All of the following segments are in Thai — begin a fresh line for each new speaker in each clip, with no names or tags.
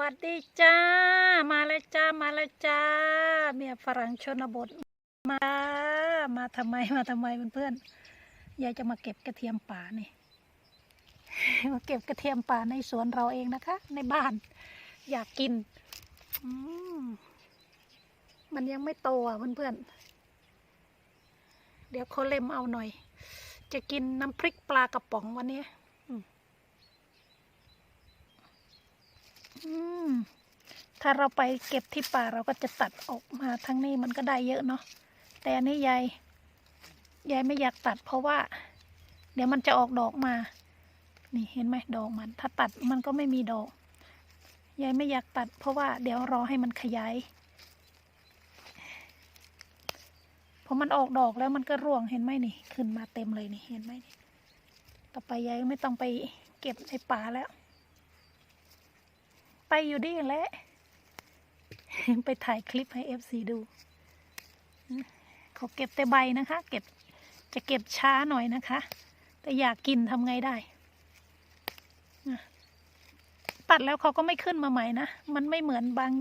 วัสดีจ้า มาแล้วจ้า มาแล้วจ้า เมียฝรั่งชนบท มา มาทำไม มาทำไมเพื่อนๆ ยายจะมาเก็บกระเทียมป่านี่ มาเก็บกระเทียมป่าในสวนเราเองนะคะ ในบ้าน อยากกินอมมันยังไม่โตอะเพื่อนๆ เดี๋ยวเขาเล็มเอาหน่อย จะกินน้ำพริกปลากระป๋องวันนี้ อืม ถ้าเราไปเก็บที่ป่าเราก็จะตัดออกมาทั้งนี้มันก็ได้เยอะเนาะแต่อันนี้ยายยายไม่อยากตัดเพราะว่า เดี๋ยวมันจะออกดอกมา นี่เห็นไหมดอกมัน ถ้าตัดมันก็ไม่มีดอกยายไม่อยากตัด เพราะว่าเดี๋ยวรอให้มันขยายพอมันออกดอกแล้วมันก็ร่วงเห็นไหมนี่ ขึ้นมาเต็มเลยนี่เห็นไหมนี่ต่อไปยายไม่ต้องไปเก็บในป่าแล้ว ไปอยู่ดีแหละไปถ่ายคลิปให้เอฟซีดูเขาเก็บแต่ใบนะคะ เก็บจะเก็บช้าหน่อยนะคะ แต่อยากกินทำไงได้ตัดแล้วเขาก็ไม่ขึ้นมาใหม่นะ มันไม่เหมือนบาง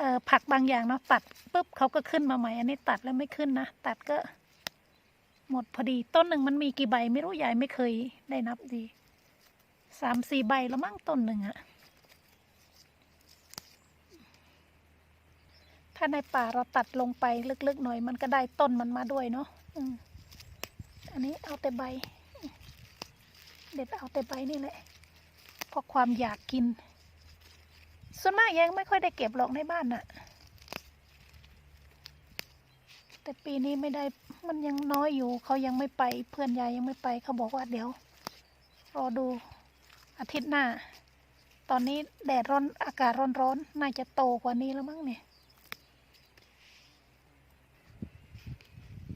ออผักบางอย่างเนาะตัดปุ๊บเขาก็ขึ้นมาใหม่ อันนี้ตัดแล้วไม่ขึ้นนะ ตัดก็ หมดพอดีต้นหนึ่งมันมีกี่ใบ ไม่รู้ยายไม่เคยได้นับดีสามสี่ใบแล้วมั้งต้นหนึ่งอะ ถ้าในป่าเราตัดลงไปลึกๆหน่อย มันก็ได้ต้นมันมาด้วยเนาะอือันนี้เอาแต่ใบ เด็ดเอาแต่ใบนี่แหละเพราะความอยากกิน ส่วนมากยังไม่ค่อยได้เก็บหรอกในบ้านน่ะ แต่ปีนี้ไม่ได้มันยังน้อยอยู่ เขายังไม่ไปเพื่อนยายยังไม่ไปเขาบอกว่าเดี๋ยว รอดูอาทิตย์หน้า ตอนนี้แดดร้อนอากาศร้อนๆน่าจะโตกว่านี้แล้วมั้งเนี่ย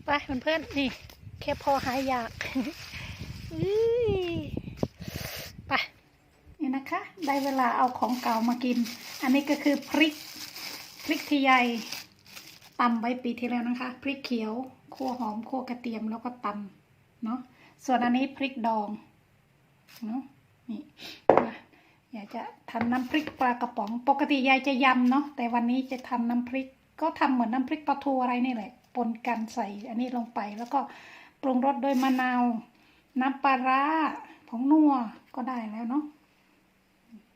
ไปเพื่อนๆนี่ แค่พอหายอยากไปนี่นะคะ ได้เวลาเอาของเก่ามากิน อันนี้ก็คือพริกพริกที่ยายตำไว้ปีที่แล้วนะคะ พริกเขียวคั่วหอมคั่วกระเทียมแล้วก็ตำเนาะส่วนอันนี้พริกดองเนาะนี่อยากจะทำน้ำพริกปลากระป๋อง ปกติยายจะยำเนาะแต่วันนี้จะทำน้ำพริก ก็ทำเหมือนน้ำพริกปลาทูอะไรนี่แหละ ปนกันใส่อันนี้ลงไป แล้วก็ปรุงรสโดยมะนาว น้ำปลาร้าผงนัวก็ได้แล้วเนาะ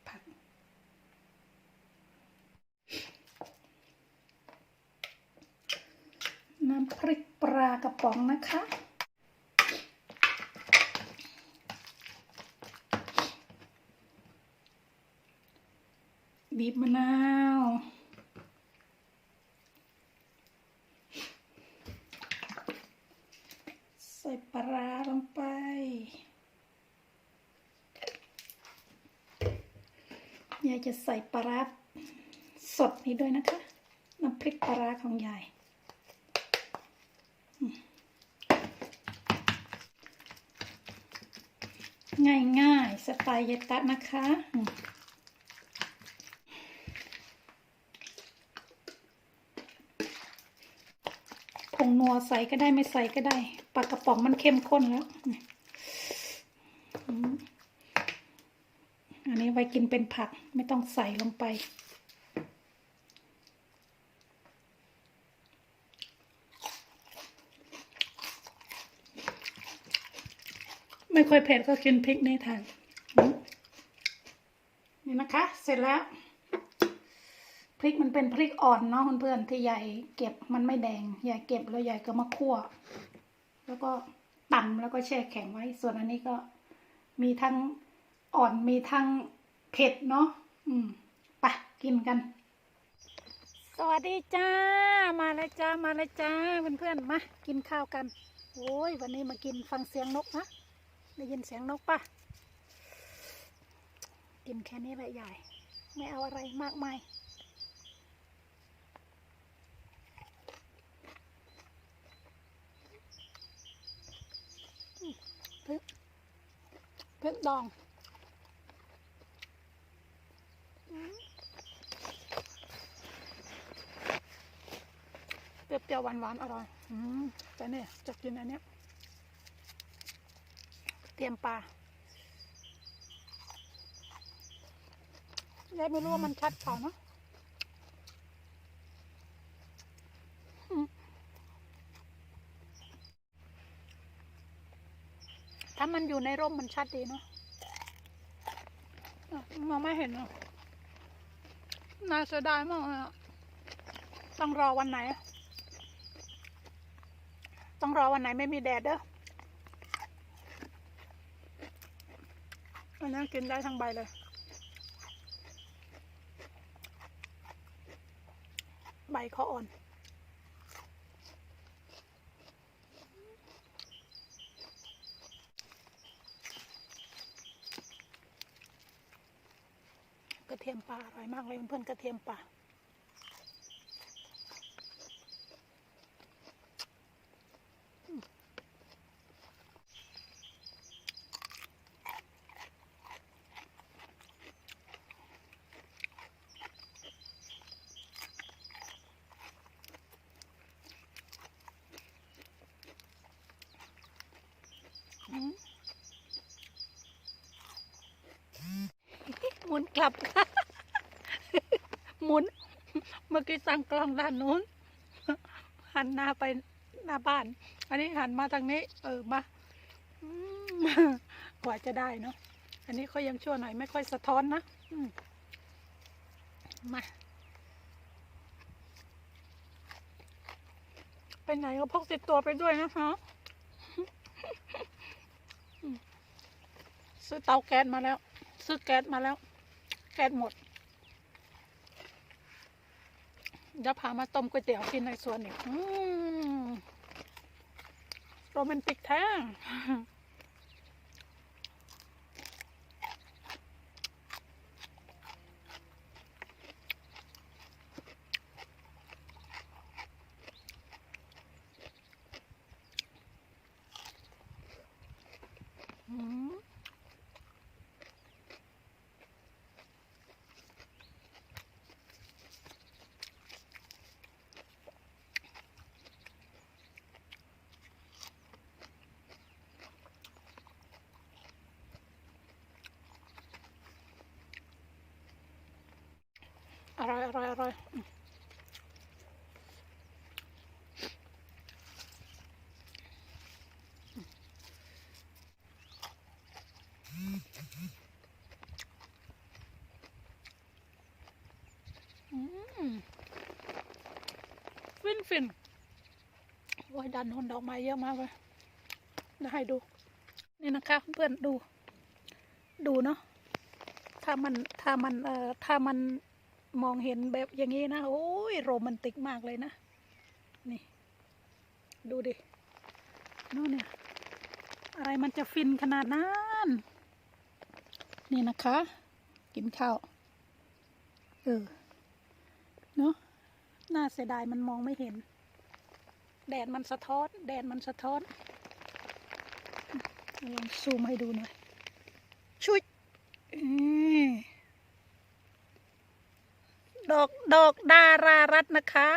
ผักน้ำพริกปลากระป๋องนะคะบีบมะนาว ใส่ ปลาลงไป ยายจะใส่ปลาสดนี้ด้วยนะคะ น้ำพริกปลาของยายง่ายๆสไตล์ยายตะนะคะอืมผง นัวใส่ก็ได้ไม่ใส่ก็ได้ปลากระป๋องมันเข้มข้นแล้วอันนี้ไว้กินเป็นผักไม่ต้องใส่ลงไป ไม่ค่อยเผ็ดก็กินพริกนี่ทานนี่นะคะ เสร็จแล้ว พริกมันเป็นพริกอ่อนเนาะเพื่อนๆที่ยายเก็บมันไม่แดงยายเก็บแล้วยายก็มาคั่ว แล้วก็ตำแล้วก็แช่แข็งไว้ ส่วนอันนี้ก็มีทั้งอ่อนมีทั้งเผ็ดเนาะอืมไปกินกัน สวัสดีจ้า มาเลยจ้ามาเลยจ้าเพื่อนๆมากินข้าวกันโอ้ยวันนี้มากินฟังเสียงนกนะได้ยินเสียงนกปะกินแค่นี้แหละยายไม่เอาอะไรมากมาย พริก พริกดองเปรี้ยวๆหวานๆอร่อย อืมแต่เนี่ยจะกินอันเนี้ย เตรียมปลายายไม่รู้ว่ามันชัดเปล่าเนาะอืมถ้า มันอยู่ในร่มมันชัดดีเนาะอะมองไม่เห็นเนาะน่าเสียดายมากเลยอะต้องรอวันไหน ต้องรอวันไหนไม่มีแดดเด้ออันนั้นกินได้ทั้งใบเลย ใบเขาอ่อน กระเทียม ป่าอร่อยมากเลยเพื่อนกระเทียมป่าอืมหมุนกลับค่ะ หมุน เมื่อกี้สั่งกล้องด้านนู้น หันหน้าไปหน้าบ้าน อันนี้หันมาทางนี้ เออมาอมกว่าจะได้เนาะ อันนี้เขายังชั่วหน่อยไม่ค่อยสะท้อนนะมมาไปไหนก็พกติดตัวไปด้วยนะคะซื้อเตาแก๊สมาแล้ว ซื้อแก๊สมาแล้ว แก๊สหมด เดี๋ยวพามาต้มก๋วยเตี๋ยวกินในสวนอีกโรแมนติกแท้ อืม อร่อยอร่อยอร่อยอืมอืมฟินฟินโอ้ยดันหนดอกไม้เยอะมากเลยเดี๋ยวให้ดู นี่นะคะเพื่อนดู ดูเนาะ ถ้ามัน ถ้ามัน เอ่อ ถ้ามัน มองเห็นแบบอย่างนี้นะโอ้ยโรแมนติกมากเลยนะ นี่ ดูดินู่นเนี่ย อะไรมันจะฟินขนาดนั้น นี่นะคะ กินข้าว เออ เนาะน่าเสียดายมันมองไม่เห็น แดดมันสะท้อน แดดมันสะท้อน ลองซูมให้ดูหน่อยชุยอืม ดอกดอกดารารัตนะคะ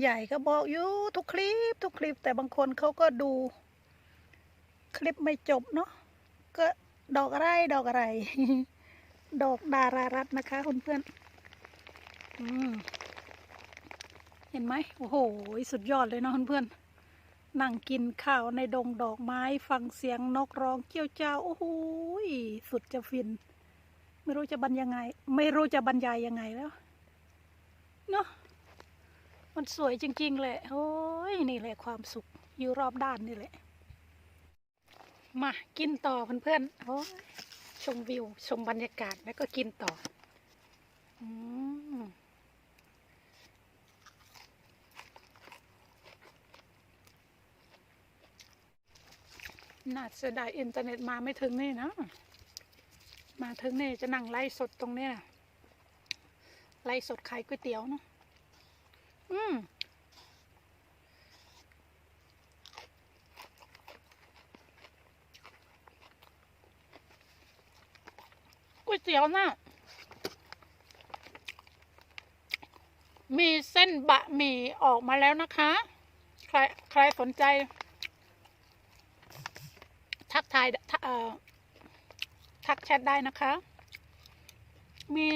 ใหญ่ก็บอกอยู่ทุกคลิปทุกคลิป แต่บางคนเขาก็ดู คลิปไม่จบเนาะก็ดอกอะไรดอกอะไร ดอกดารารัตนะคะคุณเพื่อนอืมเห็นไหมโอ้โห สุดยอดเลยเนาะเพื่อนนั่งกินข้าวในดงดอกไม้ฟังเสียงนกร้องเกี้ยวเจ้าโอ้โหสุดจะฟิน ไม่รู้จะบรรยังไง ไม่รู้จะบรรยายยังไงแล้ว เนาะมันสวยจริง ๆ เลยโอ้ยนี่แหละความสุขอยู่รอบด้านนี่แหละ มากินต่อเพื่อนๆโอ้ยชมวิวชมบรรยากาศแล้วก็กินต่ออืมน่าเสียดายอินเทอร์เน็ตมาไม่ถึงนี่นะ มาถึงนี่จะนั่งไล่สดตรงนี้ย ไล่สดขายก๋วยเตี๋ยวเนาะอืมก๋วยเตี๋ยวน่ะมีเส้นบะหมี่ออกมาแล้วนะคะ ใครใครสนใจ ทักทายเอ่อทักแชทได้นะคะ มี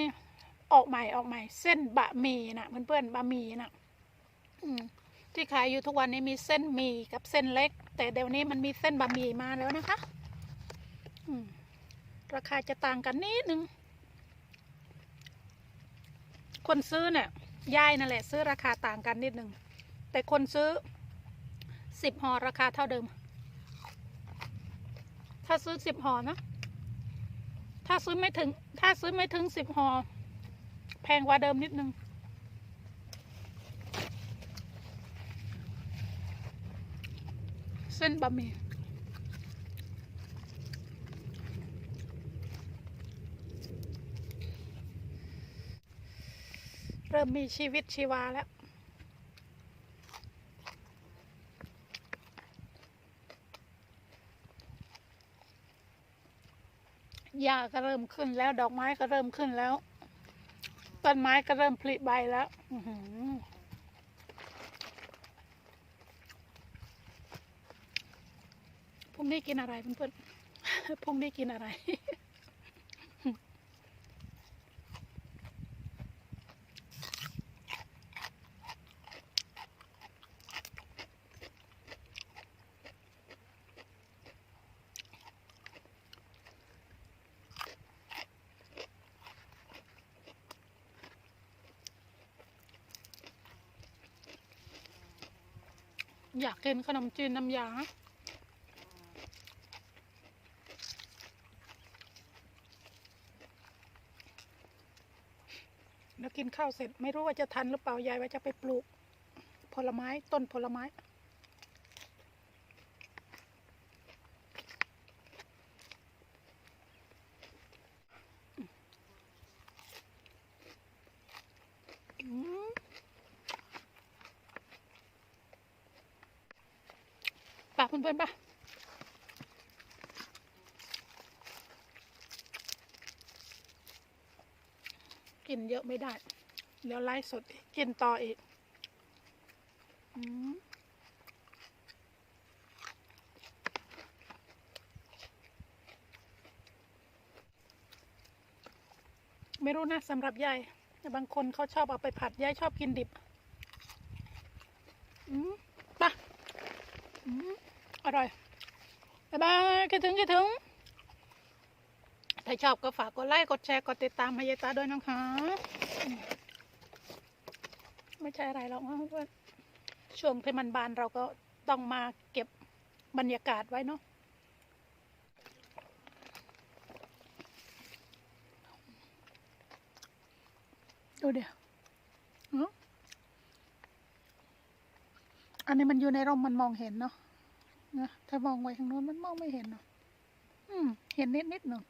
ออกใหม่ออกใหม่ เส้นบะหมี่นะเพื่อนๆบะหมี่นะที่ขายอยู่ทุกวันนี้มีเส้นหมี่กับเส้นเล็ก แต่เดี๋ยวนี้มันมีเส้นบะหมี่มาแล้วนะคะราคาจะต่างกันนิดนึง คนซื้อเนี่ยยายนั่นแหละ ซื้อราคาต่างกันนิดนึง แต่คนซื้อสิบห่อราคาเท่าเดิม ถ้าซื้อสิบห่อนะ ถ้าซื้อไม่ถึง ถ้าซื้อไม่ถึงสิบห่อ แพงกว่าเดิมนิดนึง เส้นบะหมี่เริ่มมีชีวิตชีวาแล้ว หญ้าก็เริ่มขึ้นแล้วดอกไม้ก็เริ่มขึ้นแล้ว ต้นไม้ก็เริ่มผลิใบแล้วพรุ่งนี้กินอะไรเพื่อนๆพรุ่งนี้กินอะไร อยากกินขนมจีนน้ำยา แล้วกินข้าวเสร็จไม่รู้ว่าจะทันหรือเปล่ายายว่าจะไปปลูก ผลไม้ต้นผลไม้ อืมไป่ะเพื่อนๆปะกินเยอะไม่ได้ เดี๋ยวไล่สดกินต่ออีกอมไม่รู้นะสำหรับยายแต่บางคนเขาชอบเอาไปผัดยายชอบกินดิบ อืมไป่ะอืม อร่อยบ๊ายบายคิดถึงคิดถึง ถ้าชอบก็ฝากกดไลค์ กดแชร์ กดติดตามมายายตาด้วยนะคะ ไม่ใช่อะไรหรอกเพื่อนช่วงที่มันบานเราก็ต้องมาเก็บบรรยากาศไว้เนาะดูเดี๋ยวอ๋ออันนี้มันอยู่ในร่มมันมองเห็นเนาะ นะถ้ามองไว้ข้างโน้นมันมองไม่เห็นเนาะอืม เห็นนิดนิดๆเนาะ